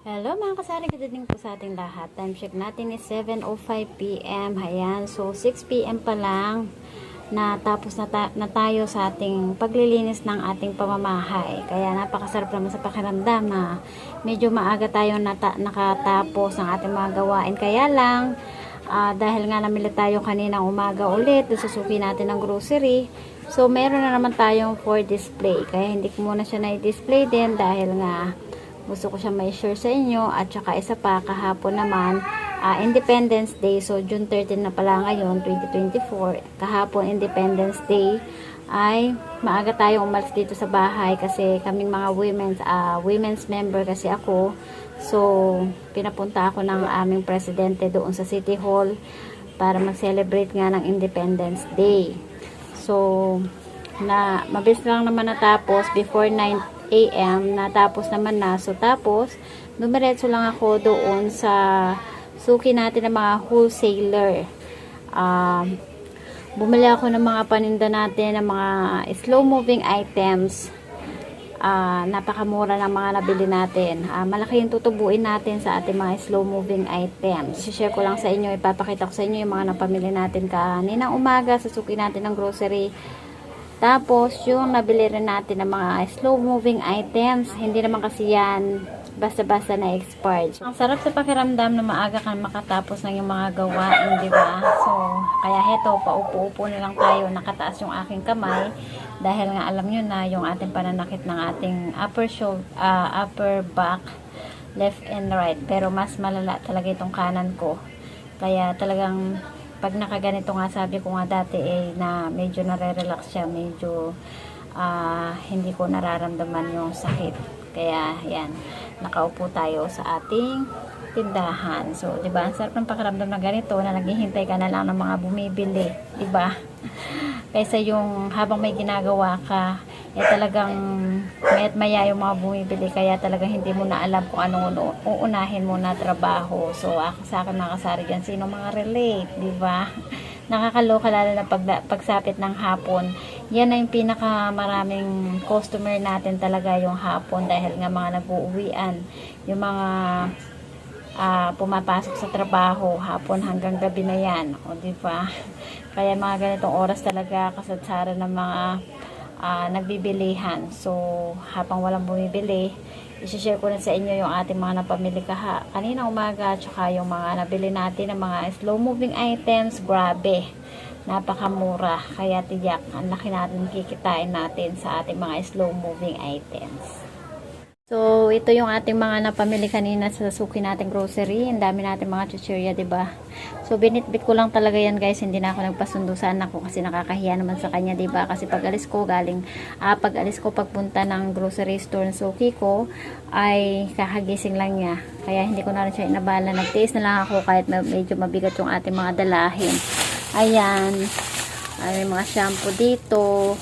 Hello mga kasari, good evening po sa ating lahat. Time check natin is 7.05pm. Ayan, so 6pm pa lang natapos na, ta- na tayo sa ating paglilinis ng ating pamamahay. Kaya napakasarap naman sa pakiramdam na medyo maaga tayo nata- nakatapos ng ating mga gawain. Kaya lang, ah, dahil nga namili tayo kaninang umaga ulit, susuki natin ng grocery. So, meron na naman tayong for display. Kaya hindi ko muna siya na-display din dahil nga gusto ko siya may share sa inyo at saka isa pa kahapon naman ah, Independence Day. So June 13 na pala ngayon 2024 kahapon Independence Day. Ay maaga tayong umalis dito sa bahay kasi kaming mga women's ah, women's member kasi ako. So pinapunta ako ng aming presidente doon sa City Hall para mag-celebrate nga ng Independence Day. So na mabilis lang naman natapos. Before 9 a.m. natapos naman na so tapos dumiretso lang ako doon sa suki natin ng mga wholesaler um, bumili ako ng mga paninda natin ng mga slow moving items Ah, napakamura ng mga nabili natin. Ah, malaki yung tutubuin natin sa ating mga slow moving items. share ko lang sa inyo, ipapakita ko sa inyo yung mga napamili natin kaninang umaga, susuki natin ng grocery. Tapos, yung nabili rin natin ng mga slow moving items, hindi naman kasi yan basta-basta na expired. Ang sarap sa pakiramdam na maaga kang makatapos ng yung mga gawain, di ba? So, kaya heto, paupo-upo na lang tayo, nakataas yung aking kamay dahil nga alam nyo na yung ating pananakit ng ating upper shoulder, upper back, left and right. Pero mas malala talaga itong kanan ko. Kaya talagang pag nakaganito nga sabi ko nga dati eh na medyo nare-relax siya, medyo ah, hindi ko nararamdaman yung sakit. Kaya yan, nakaupo tayo sa ating tindahan. So, 'di ba? Ang sarap ng pakiramdam na ganito na naghihintay ka na lang ng mga bumibili, 'di ba? Kaysa yung habang may ginagawa ka, eh talagang mayat maya yung mga bumibili kaya talagang hindi mo na alam kung anong uunahin mo na trabaho. So, ako sa akin mga dyan, sino mga relate, di ba? Nakakaloka lalo na pag, pagsapit ng hapon. Yan na yung pinaka maraming customer natin talaga yung hapon dahil nga mga nag-uuwian. Yung mga ah, pumapasok sa trabaho hapon hanggang gabi na yan. O, di ba? Kaya mga ganitong oras talaga kasatsara ng mga ah, nagbibilihan. So, habang walang bumibili, isi-share ko rin sa inyo yung ating mga napamili kaha kanina umaga, tsaka yung mga nabili natin ng mga slow-moving items. Grabe, napakamura. Kaya tiyak, ang laki natin kikitain natin sa ating mga slow-moving items. So, ito yung ating mga napamili kanina sa suki nating grocery. Ang dami natin mga chuchirya, ba? So, binitbit ko lang talaga yan, guys. Hindi na ako nagpasundo sa anak ko kasi nakakahiya naman sa kanya, ba? Kasi pag alis ko galing ah, pag alis ko pagpunta ng grocery store ng suki ko ay kakagising lang niya. Kaya hindi ko na rin siya inabala. Nagtiis na lang ako kahit medyo mabigat yung ating mga dalahin. Ayan. Ay, mga shampoo dito.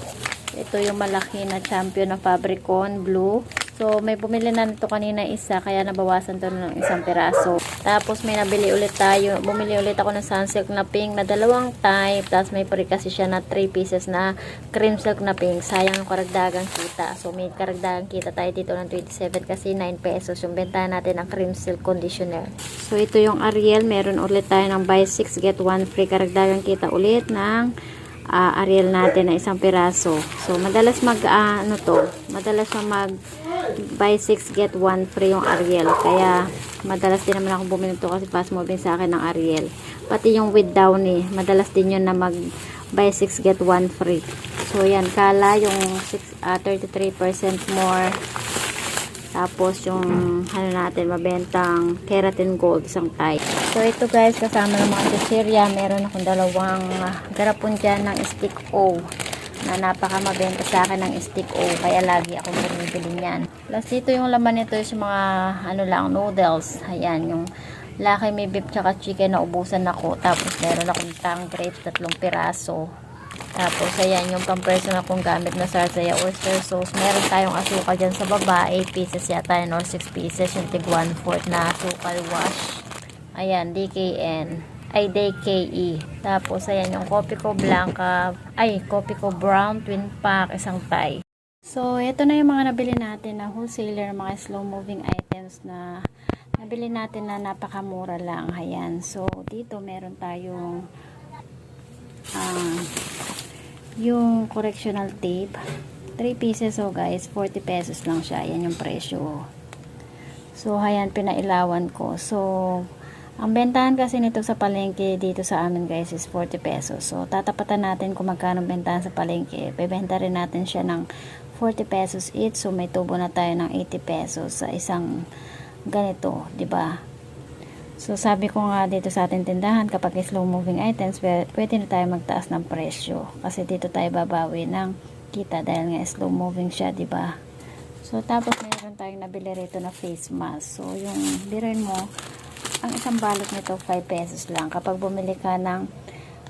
Ito yung malaki na champion na Fabricon Blue. So, may bumili na nito kanina isa, kaya nabawasan to ng isang piraso. Tapos, may nabili ulit tayo. Bumili ulit ako ng sunsilk na pink na dalawang type. Tapos, may pari kasi siya na 3 pieces na cream silk na pink. Sayang yung karagdagang kita. So, may karagdagang kita tayo dito ng 27 kasi 9 pesos. Yung bentahan natin ng cream silk conditioner. So, ito yung Ariel. Meron ulit tayo ng buy 6 get 1 free. Karagdagang kita ulit ng ah, Ariel natin na isang piraso. So, madalas mag, ah, ano to, madalas mag buy 6 get 1 free yung Ariel. Kaya, madalas din naman ako bumili to kasi fast moving sa akin ng Ariel. Pati yung with Downy, madalas din yun na mag buy 6 get 1 free. So, yan, kala yung 6, ah, 33% more. Tapos, yung, ano natin, mabentang keratin gold, isang type. So, ito guys, kasama ng mga chichirya, meron akong dalawang ah, garapon dyan ng stick O na napaka mabenta sa akin ng stick O kaya lagi ako bumibili niyan. Plus dito yung laman nito is mga ano lang noodles. Ayan yung laki may beef tsaka chicken na ubusan ako. Tapos meron akong tang grapes tatlong piraso. Tapos ayan yung pang personal kong gamit na sarsaya oyster sauce. Meron tayong asukal dyan sa baba. 8 pieces yata yun or 6 pieces. Yung tig 1 4 na asukal wash. Ayan, DKN ay DKE. Tapos, ayan yung Coffee ko Blanca, ay, Coffee ko Brown, twin pack, isang tie. So, ito na yung mga nabili natin na wholesaler, mga slow moving items na Nabili natin na napakamura lang. Ayan. So, dito meron tayong ah, yung correctional tape. 3 pieces so guys. 40 pesos lang siya. Ayan yung presyo. So, ayan, pinailawan ko. So, ang bentahan kasi nito sa palengke dito sa amin guys is 40 pesos. So, tatapatan natin kung magkano bentahan sa palengke. Bebenta rin natin siya ng 40 pesos each. So, may tubo na tayo ng 80 pesos sa isang ganito, 'di ba? So, sabi ko nga dito sa ating tindahan, kapag slow moving items, pwe- pwede na tayo magtaas ng presyo. Kasi dito tayo babawi ng kita dahil nga slow moving siya, 'di ba? So, tapos mayroon tayong nabili rito na face mask. So, yung birin mo, ang isang balot nito 5 pesos lang. Kapag bumili ka ng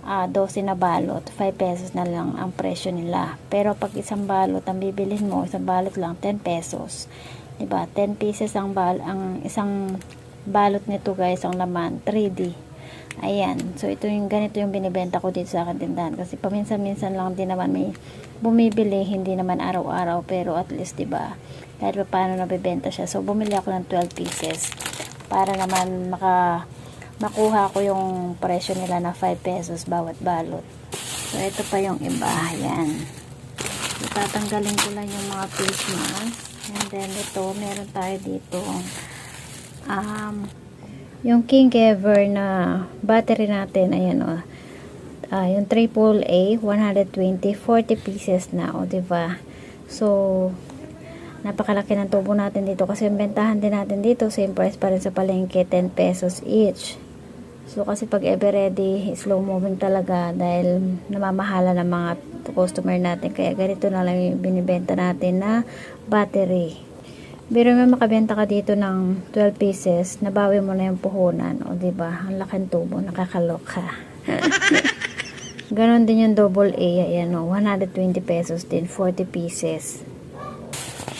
ah 12 na balot, 5 pesos na lang ang presyo nila. Pero pag isang balot ang bibilhin mo, isang balot lang 10 pesos. 'Di ba? 10 pieces ang bal ang isang balot nito guys, ang laman 3D. Ayan. So ito yung ganito yung binibenta ko dito sa akin tindahan kasi paminsan-minsan lang din naman may bumibili, hindi naman araw-araw pero at least 'di ba? Kahit pa paano nabebenta siya. So bumili ako ng 12 pieces para naman maka makuha ko yung presyo nila na 5 pesos bawat balot. So ito pa yung iba. Ayan. So, tatanggalin ko lang yung mga face mask. And then ito, meron tayo dito um, yung King Ever na battery natin, ayan o. Ah, yung triple A, 120, 40 pieces na, o, diba? So, napakalaki ng tubo natin dito kasi yung bentahan din natin dito, same price pa rin sa palengke, 10 pesos each. So, kasi pag ever ready, slow moving talaga dahil namamahala ng mga customer natin. Kaya ganito na lang yung binibenta natin na battery. Pero may makabenta ka dito ng 12 pieces, nabawi mo na yung puhunan. O, ba Ang laking tubo, nakakaloka. Ganon din yung double A, ayan o, 120 pesos din, 40 pieces.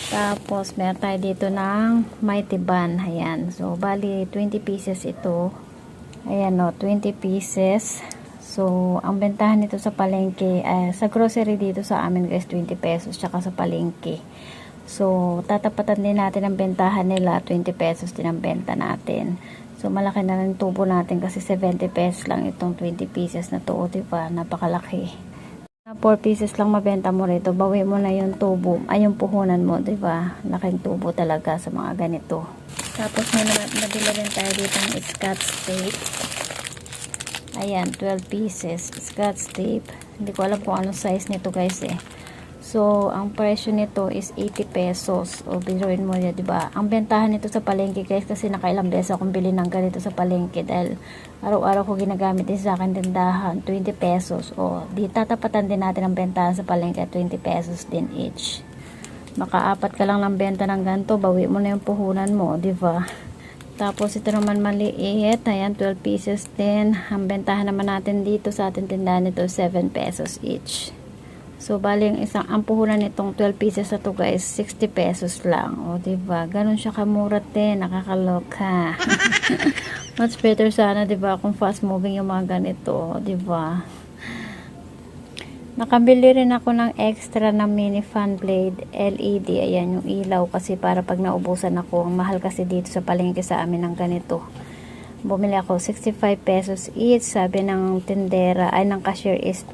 Tapos, meron tayo dito ng Mighty Ban, ayan. So, bali, 20 pieces ito. Ayan o, 20 pieces. So, ang bentahan nito sa palengke, eh, sa grocery dito sa amin guys, 20 pesos, tsaka sa palengke. So, tatapatan din natin ang bentahan nila, 20 pesos din ang benta natin. So, malaki na lang tubo natin kasi 70 pesos lang itong 20 pieces na to, o, diba? Napakalaki. 4 pieces lang mabenta mo rito, bawi mo na yung tubo, ay yung puhunan mo, 'di ba? Laking tubo talaga sa mga ganito. Tapos may na- nabili rin tayo dito ng scotch tape. Ayan, 12 pieces scotch tape. Hindi ko alam kung anong size nito guys eh. So, ang presyo nito is 80 pesos. O, biruin mo yan, di ba? Ang bentahan nito sa palengke, guys, kasi nakailang beses akong bili ng ganito sa palengke dahil araw-araw ko ginagamit din sa akin tindahan, 20 pesos. O, di tatapatan din natin ang bentahan sa palengke, 20 pesos din each. Makaapat ka lang ng benta ng ganito, bawi mo na yung puhunan mo, di ba? Tapos, ito naman maliit. Ayan, 12 pieces din. Ang bentahan naman natin dito sa ating tindahan nito, 7 pesos each. So, bali yung isang, ang puhunan nitong 12 pieces na to guys, 60 pesos lang. O, diba? Ganun siya kamura din. Nakakaloka. Much better sana, diba? Kung fast moving yung mga ganito. O, diba? Nakabili rin ako ng extra na mini fan blade LED. Ayan yung ilaw kasi para pag naubusan ako. Ang mahal kasi dito sa palengke sa amin ng ganito. Bumili ako 65 pesos each. Sabi ng tindera, ay ng cashier is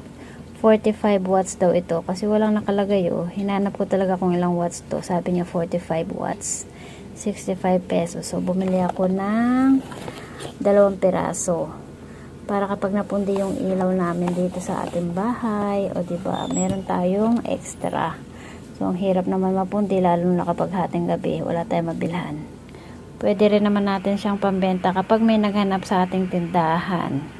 45 watts daw ito kasi walang nakalagay oh. Hinanap ko talaga kung ilang watts to. Sabi niya 45 watts. 65 pesos. So bumili ako ng dalawang piraso. Para kapag napundi yung ilaw namin dito sa ating bahay, o di ba, meron tayong extra. So ang hirap naman mapundi lalo na kapag hating gabi, wala tayong mabilhan. Pwede rin naman natin siyang pambenta kapag may naghanap sa ating tindahan.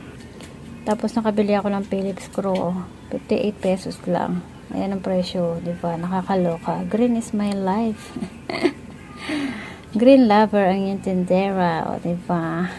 Tapos nakabili ako ng Philips screw. 58 pesos lang. Ayan ang presyo, di ba? Nakakaloka. Green is my life. Green lover ang yung tindera, o di ba?